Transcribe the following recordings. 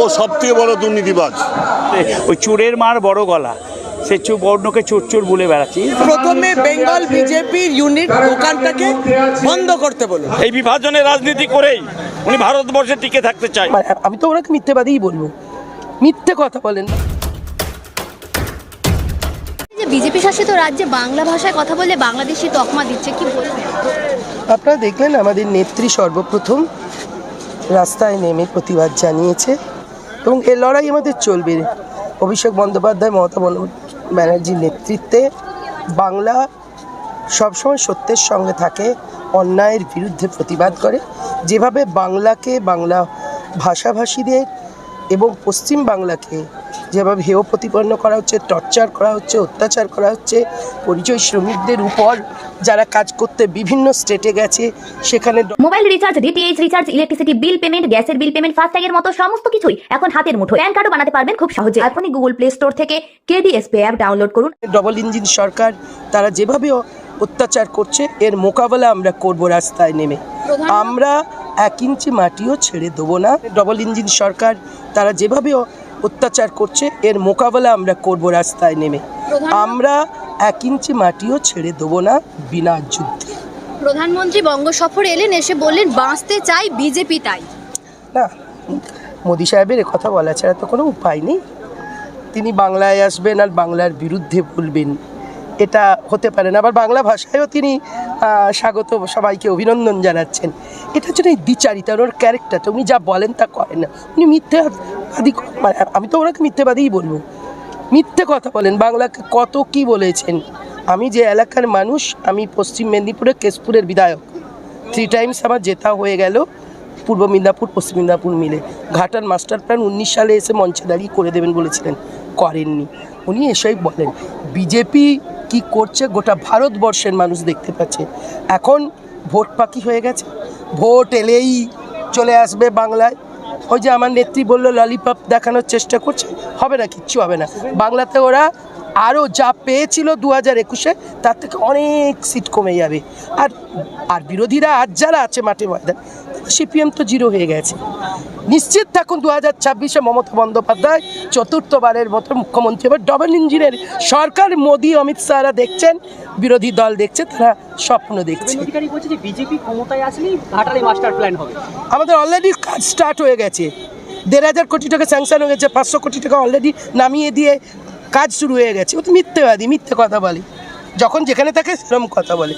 ও সব থেকে বড় দুর্নীতিবাজ। ওই চোরের মার বড় গলা। সে চোর বর্ণকে চোর চোর বলে বেড়াচ্ছি। প্রথমে বেঙ্গল বিজেপির ইউনিট দোকানটাকে বন্ধ করতে বলুন এই বিভাজনের রাজনীতি করেই উনি ভারতবর্ষে টিকে থাকতে চায়। মানে আমি তো ওনাকে মিথ্যেবাদীই বলব। মিথ্যে কথা বলেন। যে বিজেপি শাসিত রাজ্যে বাংলা ভাষায় কথা বললে বাংলাদেশি তকমা দিচ্ছে কি বলবেন? আপনারা দেখলেন আমাদের নেত্রী সর্বপ্রথম রাস্তায় নেমে প্রতিবাদ জানিয়েছে। এবং এ লড়াই আমাদের চলবে। অভিষেক বন্দ্যোপাধ্যায়, মমতা ব্যানার্জির নেতৃত্বে বাংলা সবসময় সত্যের সঙ্গে থাকে, অন্যায়ের বিরুদ্ধে প্রতিবাদ করে। যেভাবে বাংলাকে, বাংলা ভাষাভাষীদের এবং পশ্চিম বাংলাকে যেভাবে হেয় প্রতিপন্ন করা হচ্ছে, টর্চার করা হচ্ছে, অত্যাচার করা হচ্ছে, পরিচয় শ্রমিকদের উপর যারা কাজ করতে বিভিন্ন স্টেটে গেছে সেখানে mobile recharge DTH recharge electricity bill payment গ্যাসের বিল পেমেন্ট ফাস্ট্যাগের মতো সমস্ত কিছুই এখন হাতের মুঠো প্যান কার্ডও বানাতে পারবেন খুব সহজে। এখনই গুগল প্লে স্টোর থেকে কেডিএস পে অ্যাপ ডাউনলোড করুন। ডবল ইঞ্জিন সরকার তারা যেভাবে অত্যাচার করছে এর মোকাবেলা আমরা করব রাস্তায় নেমে। আমরা এক ইঞ্চি মাটিও ছেড়ে দেবো না। ডবল ইঞ্জিন সরকার তারা যেভাবে অত্যাচার করছে এর মোকাবেলা আমরা করব রাস্তায় নেমে। আমরা এক ইঞ্চি মাটিও ছেড়ে দেবো না বিনা যুদ্ধে। প্রধানমন্ত্রী বঙ্গ সফরে এলেন এসে বললেন বাঁচতে চাই বিজেপি তাই। না মোদি সাহেবের কথা বলা ছাড়া তো কোনো উপায় নেই। তিনি বাংলায় আসবেন আর বাংলার বিরুদ্ধে বলবেন। এটা হতে পারে না। আবার বাংলা ভাষায়ও তিনি স্বাগত সবাইকে অভিনন্দন জানাচ্ছেন। এটা হচ্ছে এই দ্বিচারিতা ওর ক্যারেক্টারটা উনি যা বলেন তা করেন না। উনি মিথ্যেবাদী মানে আমি তো ওনাকে মিথ্যেবাদীই বলব। মিথ্যে কথা বলেন, বাংলাকে কত কি বলেছেন। আমি যে এলাকার মানুষ, আমি পশ্চিম মেদিনীপুরের কেশপুরের বিধায়ক। থ্রি টাইমস আমার জেতা হয়ে গেল, পূর্ব মিদনাপুর, পশ্চিম মিদনাপুর মিলে। ঘাটার মাস্টার প্ল্যান উনিশ সালে এসে মঞ্চে দাঁড়িয়ে করে দেবেন বলেছিলেন, করেননি। উনি এসেই বলেন বিজেপি কি করছে গোটা ভারতবর্ষের মানুষ দেখতে পাচ্ছে। এখন ভোট পাকি হয়ে গেছে, ভোট এলেই চলে আসবে বাংলায়। ওই যে আমার নেত্রী বলল ললিপপ দেখানোর চেষ্টা করছে। হবে না, কিচ্ছু হবে না। বাংলাতে ওরা আরও যা পেয়েছিল দু হাজার একুশে, তার থেকে অনেক সিট কমে যাবে। আর আর বিরোধীরা আজ যারা আছে মাঠে ময়দান সিপিএম তো জিরো হয়ে গেছে। নিশ্চিত থাকুন দু হাজার ছাব্বিশে মমতা বন্দ্যোপাধ্যায় চতুর্থবারের মতো মুখ্যমন্ত্রী। এবার ডবল ইঞ্জিনের সরকার মোদী অমিত শাহরা দেখছেন বিরোধী দল দেখছে তারা স্বপ্ন দেখছে। হবে। আমাদের অলরেডি কাজ স্টার্ট হয়ে গেছে। দেড় হাজার কোটি টাকা স্যাংশন হয়ে গেছে পাঁচশো কোটি টাকা অলরেডি নামিয়ে দিয়ে কাজ শুরু হয়ে গেছে। ও তো মিথ্যেবাদী মিথ্যে কথা বলে। যখন যেখানে থাকে সেরকম কথা বলে।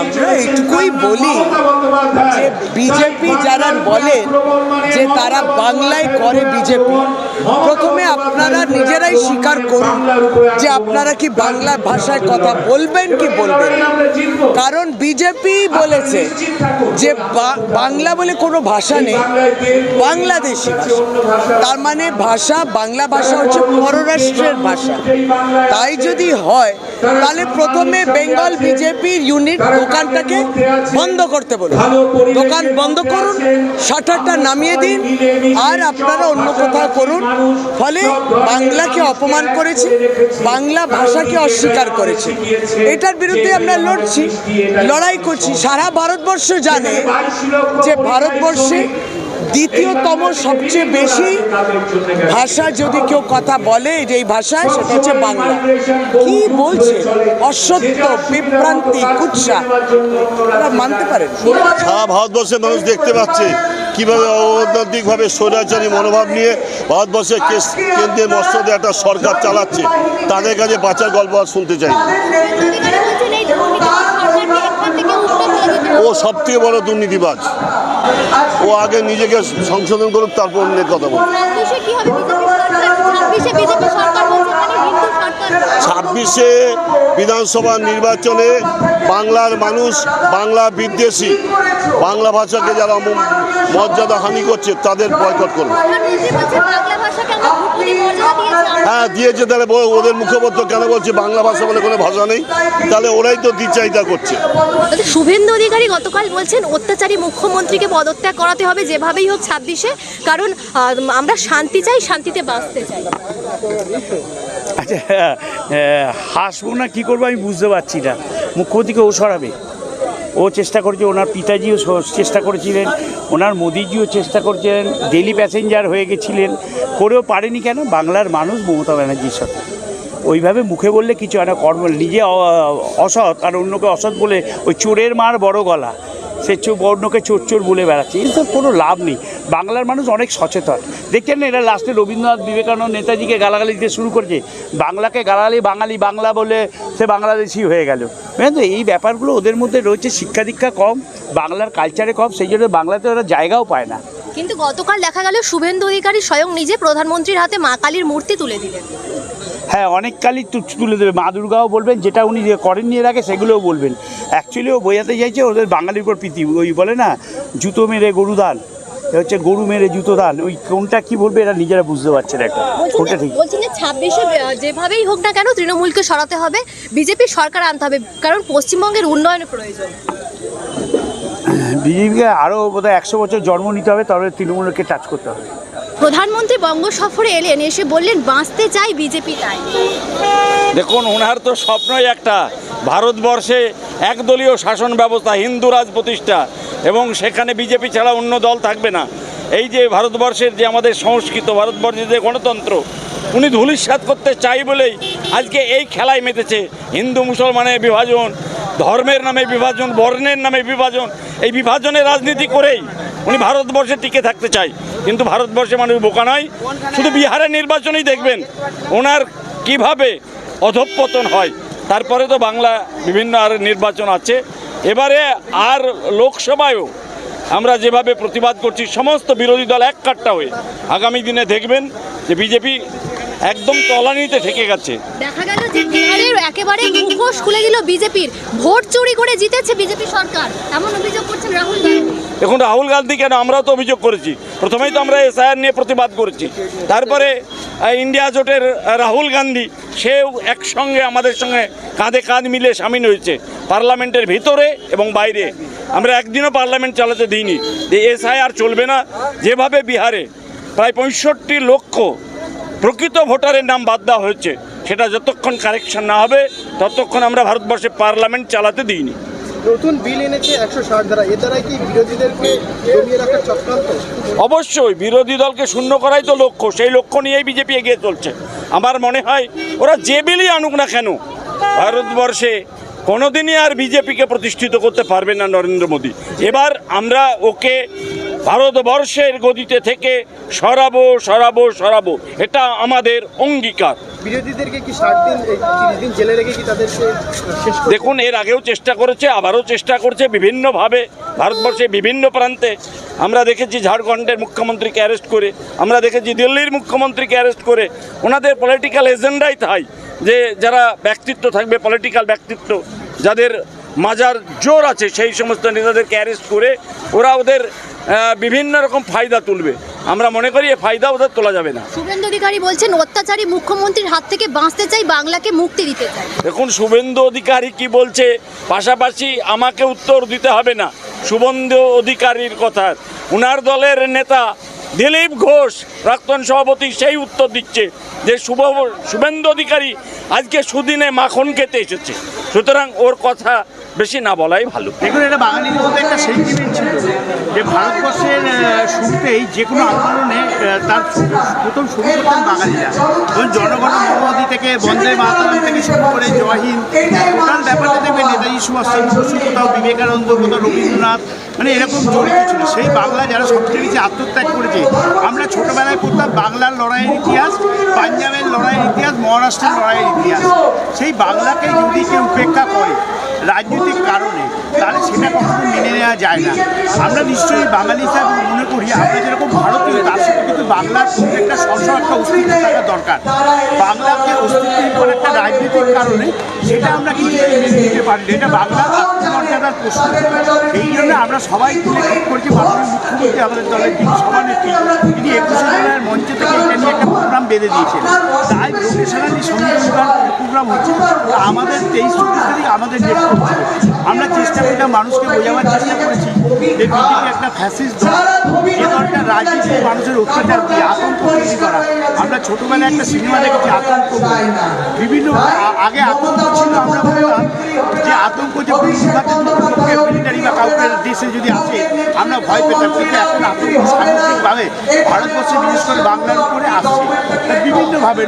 আমরা এইটুকুই বলি যে বিজেপি যারা বলে যে তারা বাংলায় করে বিজেপি প্রথমে আপনারা নিজেরাই স্বীকার করুন যে আপনারা কি বাংলা ভাষায় কথা বলবেন কি বলবেন। কারণ বিজেপি বলেছে যে বাংলা বলে কোনো ভাষা নেই, বাংলাদেশি তার মানে ভাষা, বাংলা ভাষা হচ্ছে পররাষ্ট্রের ভাষা। তাই যদি হয়, তাহলে প্রথমে বেঙ্গল বিজেপির ইউনিট দোকানটাকে বন্ধ করতে বলুন। দোকান বন্ধ করুন শাটারটা নামিয়ে দিন আর আপনারা অন্য কোথাও করুন। ফলে বাংলাকে অপমান করেছে বাংলা ভাষাকে অস্বীকার করেছে। এটার বিরুদ্ধে আমরা লড়ছি লড়াই করছি। সারা ভারতবর্ষ জানে যে ভারতবর্ষে দ্বিতীয়তম সবচেয়ে বেশি ভাষা যদি কেউ কথা বলে যে এই ভাষায় সেটা হচ্ছে বাংলা। কি বলছে? অসত্য বিভ্রান্তি কুৎসা। মানতে পারে না। সারা ভারতবর্ষের মানুষ দেখতে পাচ্ছে কীভাবে অনৈতিকভাবে স্বৈরাচারী মনোভাব নিয়ে ভারতবর্ষের কেস- কেন্দ্রের মস্তদে একটা সরকার চালাচ্ছে। তাদের কাছে বাঁচার গল্প আর শুনতে চাই ও সব থেকে বড় দুর্নীতিবাজ। ও আগে নিজেকে সংশোধন করুক তারপর অন্যের কথা বলুক। ছাব্বিশে মানে ছাব্বিশে বিধানসভা নির্বাচনে বাংলার মানুষ বাংলা বিদ্বেষী বাংলা ভাষাকে যারা মর্যাদা হানি করছে তাদের বয়কট করবে। হ্যাঁ দিয়েছে তাহলে ওদের মুখপত্র কেন বলছে? বাংলা ভাষা বলে কোনো ভাষা নেই। তাহলে ওরাই তো দ্বিচারিতা করছে। আচ্ছা, শুভেন্দু অধিকারী গতকাল বলছেন অত্যাচারী মুখ্যমন্ত্রীকে পদত্যাগ করাতে হবে যেভাবেই হোক ছাব্বিশে কারণ আমরা শান্তি চাই শান্তিতে বাঁচতে চাই। আচ্ছা আহ, হাসবো না কী করব আমি বুঝতে পারছি না। মুখ্যমন্ত্রীকে ও সরাবে। ও চেষ্টা করেছে ওনার পিতাজিও চেষ্টা করেছিলেন। ওনার মোদিজিও চেষ্টা করছিলেন ডেলি প্যাসেঞ্জার হয়ে গেছিলেন, করেও পারেনি কেন? বাংলার মানুষ মমতা ব্যানার্জির সাথে। ওইভাবে মুখে বললে কিছু হয় না, কর্ম নিজে অসৎ আর অন্যকে অসৎ বলে ওই চোরের মার বড় গলা। সে অন্যকে চোর চোর বলে বেড়াচ্ছে। তো কোনো লাভ নেই। বাংলার মানুষ অনেক সচেতন। দেখছেন না, এরা লাস্টে রবীন্দ্রনাথ বিবেকানন্দ নেতাজিকে গালাগালি দিতে শুরু করেছে। বাংলাকে গালাগালি, বাঙালি, বাংলা বলে সে বাংলাদেশি হয়ে গেল। বুঝলেন এই ব্যাপারগুলো ওদের মধ্যে রয়েছে, শিক্ষা দীক্ষা কম, বাংলার কালচারে কম, সেই জন্য বাংলাতে ওরা জায়গাও পায় না। কিন্তু গতকাল দেখা গেল, শুভেন্দু অধিকারী স্বয়ং নিজে প্রধানমন্ত্রীর হাতে মা কালীর মূর্তি তুলে দিলেন। হ্যাঁ অনেক কালই তু- তুলে দেবে। মা দুর্গাও বলবেন যেটা উনি করেননি এর আগে সেগুলোও বলবেন। অ্যাকচুয়ালি ও বোঝাতে চাইছে ওদের বাঙালির উপর প্রীতি। ওই বলে না জুতো মেরে গরু দান। হচ্ছে গরু মেরে জুতো দান। ওই কোনটা কি বলবে এরা নিজেরা বুঝতে পারছে না একটা। কোনটা ঠিক? বলছেন যে ছাব্বিশে যেভাবেই হোক না কেন তৃণমূলকে সরাতে হবে। বিজেপি সরকার আনতে হবে কারণ পশ্চিমবঙ্গের উন্নয়নের প্রয়োজন। বিজেপিকে আরও বোধহয় একশো বছর জন্ম নিতে হবে তবে তৃণমূলকে টাচ করতে হবে। প্রধানমন্ত্রী বঙ্গ সফরে এলেন, এসে বললেন, বাঁচতে চাই বিজেপি তাই। দেখুন ওনার তো স্বপ্নই একটা। ভারতবর্ষে একদলীয় শাসন ব্যবস্থা, হিন্দু রাজ প্রতিষ্ঠা, এবং সেখানে বিজেপি ছাড়া অন্য দল থাকবে না। এই যে ভারতবর্ষের যে আমাদের সংস্কৃত, ভারতবর্ষের যে গণতন্ত্র, উনি ধূলিসাৎ করতে চাই বলেই আজকে এই খেলায় মেতেছে। হিন্দু মুসলমানের বিভাজন, ধর্মের নামে বিভাজন, বর্ণের নামে বিভাজন, এই বিভাজনের রাজনীতি করেই উনি ভারতবর্ষে টিকে থাকতে চায়। কিন্তু ভারতবর্ষে মানুষ বোকা নয়, শুধু বিহারের নির্বাচনেই দেখবেন ওনার কীভাবে অধঃপতন হয়। তারপরে তো বাংলা বিভিন্ন আর নির্বাচন আছে। এবারে আর লোকসভায়ও আমরা যেভাবে প্রতিবাদ করছি, সমস্ত বিরোধী দল এক কাট্টা হয়ে আগামী দিনে দেখবেন যে বিজেপি একদম তলানিতে ঠেকে গেছে। দেখা গেল যে বিহারের একেবারে মুখোশ খুলে দিল বিজেপির। ভোট চুরি করে জিতেছে বিজেপি সরকার। এমন অভিযোগ করছেন রাহুল গান্ধী। এখন রাহুল গান্ধী কেন? আমরাও তো অভিযোগ করেছি। প্রথমেই তো আমরা এসআইআর নিয়ে প্রতিবাদ করেছি। তারপরে ইন্ডিয়া জোটের রাহুল গান্ধী সেও একসঙ্গে আমাদের সঙ্গে কাঁধে কাঁধ মিলে সামিল হয়েছে পার্লামেন্টের ভিতরে এবং বাইরে। আমরা একদিনও পার্লামেন্ট চালাতে দিইনি। যে এসআইআর চলবে না যেভাবে বিহারে প্রায় পঁয়ষট্টি লক্ষ প্রকৃত ভোটারের নাম বাদ দেওয়া হয়েছে। সেটা যতক্ষণ কারেকশন না হবে ততক্ষণ আমরা ভারতবর্ষে পার্লামেন্ট চালাতে দিইনি। নতুন বিল এনেছে একশো ষাট দ্বারা এ কি বিরোধীদেরকে জমিয়ে রাখার চক্রান্ত? অবশ্যই বিরোধী দলকে শূন্য করাই তো লক্ষ্য। সেই লক্ষ্য নিয়েই বিজেপি এগিয়ে চলছে। আমার মনে হয় ওরা যে বিলই আনুক না কেন ভারতবর্ষে কোনোদিনই আর বিজেপিকে প্রতিষ্ঠিত করতে পারবে না নরেন্দ্র মোদী। এবার আমরা ওকে ভারতবর্ষের গদিতে থেকে সরাবো সরাবো সরাবো। এটা আমাদের অঙ্গীকার। দেখুন এর আগেও চেষ্টা করেছে আবারও চেষ্টা করছে বিভিন্নভাবে ভারতবর্ষে বিভিন্ন প্রান্তে। আমরা দেখেছি ঝাড়খণ্ডের মুখ্যমন্ত্রীকে অ্যারেস্ট করে আমরা দেখেছি দিল্লির মুখ্যমন্ত্রীকে অ্যারেস্ট করে। ওনাদের পলিটিক্যাল এজেন্ডাই তাই যে যারা ব্যক্তিত্ব থাকবে পলিটিক্যাল ব্যক্তিত্ব যাদের মাজার জোর আছে সেই সমস্ত নেতাদেরকে অ্যারেস্ট করে ওরা ওদের বিভিন্ন রকম ফায়দা তুলবে। আমরা মনে করি এ ফায়দা ওদের তোলা যাবে না। শুভেন্দু অধিকারী বলছেন অত্যাচারী মুখ্যমন্ত্রীর হাত থেকে বাঁচতে চাই বাংলাকে মুক্তি দিতে চাই। দেখুন শুভেন্দু অধিকারী কি বলছে? পাশাপাশি আমাকে উত্তর দিতে হবে না। শুভেন্দু অধিকারীর কথা। উনার দলের নেতা দিলীপ ঘোষ প্রাক্তন সভাপতি সেই উত্তর দিচ্ছে যে শুভ শুভেন্দু অধিকারী আজকে সুদিনে মাখন খেতে এসেছে। সুতরাং ওর কথা বেশি না বলাই ভালো। দেখুন, এটা বাঙালির মধ্যে একটা সেন্টিমেন্ট ছিল যে ভারতবর্ষের শুরুতেই যে কোনো আন্দোলনে তার প্রথম শুরু করতেন বাঙালিরা। ধরুন, জনগণ মোদী থেকে বন্দে মাতরম থেকে শুরু করে জয় হিন্দ, টোটাল ব্যাপারটা দেখবেন, নেতাজি সুভাষচন্দ্র বসু কোথাও বিবেকানন্দ, কোথাও রবীন্দ্রনাথ মানে এরকম জড়িত ছিল। সেই বাংলা যারা সবচেয়ে বেশি আত্মত্যাগ করেছে, আমরা ছোটবেলায় পড়তাম বাংলার লড়াইয়ের ইতিহাস, পাঞ্জাবের লড়াইয়ের ইতিহাস, মহারাষ্ট্রের লড়াইয়ের ইতিহাস। সেই বাংলাকে যদি কেউ উপেক্ষা করে রাজনৈতিক কারণে, তাহলে সেটা কখনো মেনে নেওয়া যায় না। আমরা নিশ্চয়ই বাঙালি হিসাবে মনে করি, আমরা যেরকম ভারতীয়, তার সাথে কিন্তু বাংলার একটা স্বস্ব একটা অস্তিত্ব থাকা দরকার। কারণে সেটা আমরা কিন্তু দিতে পারি এটা বাংলা মর্যাদার প্রশ্ন। এই জন্য আমরা সবাই তুলে করেছি, মাননীয় মুখ্যমন্ত্রী আমাদের দলের যিনি সভানেত্রী তিনি একুশে জুলাইয়ের মঞ্চ থেকে এটা নিয়ে একটা প্রোগ্রাম বেঁধে দিয়েছেন। তাই প্রফেশনালি সংগীত প্রোগ্রাম হচ্ছে। আমাদের তেইশ তারিখ আমাদের ডেট করছিল আমরা মানুষকে বোঝাবার চেষ্টা করেছি যে বিজেপি একটা ফ্যাসিস্ট যে দলটা রাজনীতি মানুষের অত্যাচার দিয়ে আতঙ্ক তৈরি করা। আমরা ছোটবেলায় একটা সিনেমা দেখেছি, আতঙ্ক বিভিন্ন আগে আতঙ্ক ছিল, আমরা বলতাম যে আতঙ্ক যে মিলিটারি বা কাউকে দেশে যদি আসে, আমরা ভয় পেতাম। কিন্তু এখন আতঙ্ক সামগ্রিকভাবে ভারতবর্ষে বিশেষ করে বাংলার উপরে আসছে। বিভিন্নভাবে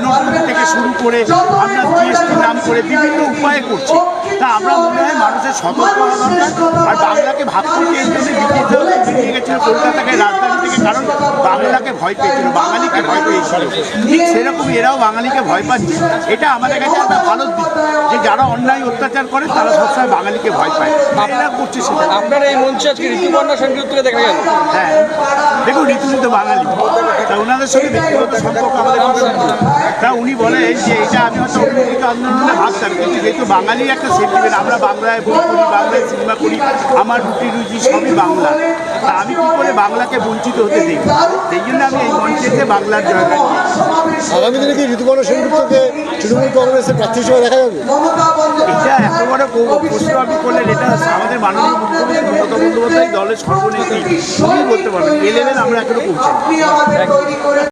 থেকে শুরু করে আমরা জিএসটি নাম করে বিভিন্ন উপায়ে করছি। তা আমরা মনে হয় মানুষের সতর্ক হওয়া দরকার। আর বাংলাকে করতে এই জন্য বেরিয়ে গেছিল কলকাতাকে রাজধানী থেকে কারণ বাংলাকে ভয় পেয়েছিল বাঙালিকে ভয় পেয়েছিল। ঠিক সেরকম এরাও বাঙালিকে ভয় পাচ্ছে। এটা আমাদের কাছে একটা ভালো দিক যে যারা অন্যায় অত্যাচার করে তারা সবসময় বাঙালিকে ভয় পায়। এরা করছে সেটা। আপনার এই মঞ্চে আজকে ঋতুপর্ণা উত্তরে দেখা গেল? হ্যাঁ। দেখুন ঋতুজি তো বাঙালি। তা ওনাদের সঙ্গে ব্যক্তিগত সম্পর্ক আমাদের তা উনি বলেন যে এটা আমি হয়তো অভিযোগিত আন্দোলনে ভাবতাম কিন্তু যেহেতু বাঙালি একটা সেন্টিমেন্ট আমরা বাংলায় বই করি বাংলায় সিনেমা করি আমার রুটি রুজি সবই বাংলা। তা আমি কী করে বাংলাকে বঞ্চিত হতে দিই সেই জন্য আমি এই মঞ্চেতে বাংলার জয়গান দিয়েছি আগামী দিনে কি ঋতুপর্ণ সেনগুপ্তকে তৃণমূল কংগ্রেসের প্রার্থী হিসেবে দেখা যাবে? এটা এত বড় প্রশ্ন আপনি করলেন এটা আমাদের মাননীয় মুখ্যমন্ত্রী মমতা বন্দ্যোপাধ্যায় দলের সর্বনেত্রী উনি বলতে পারবেন। এ লেভেল আমরা এখনও পৌঁছাই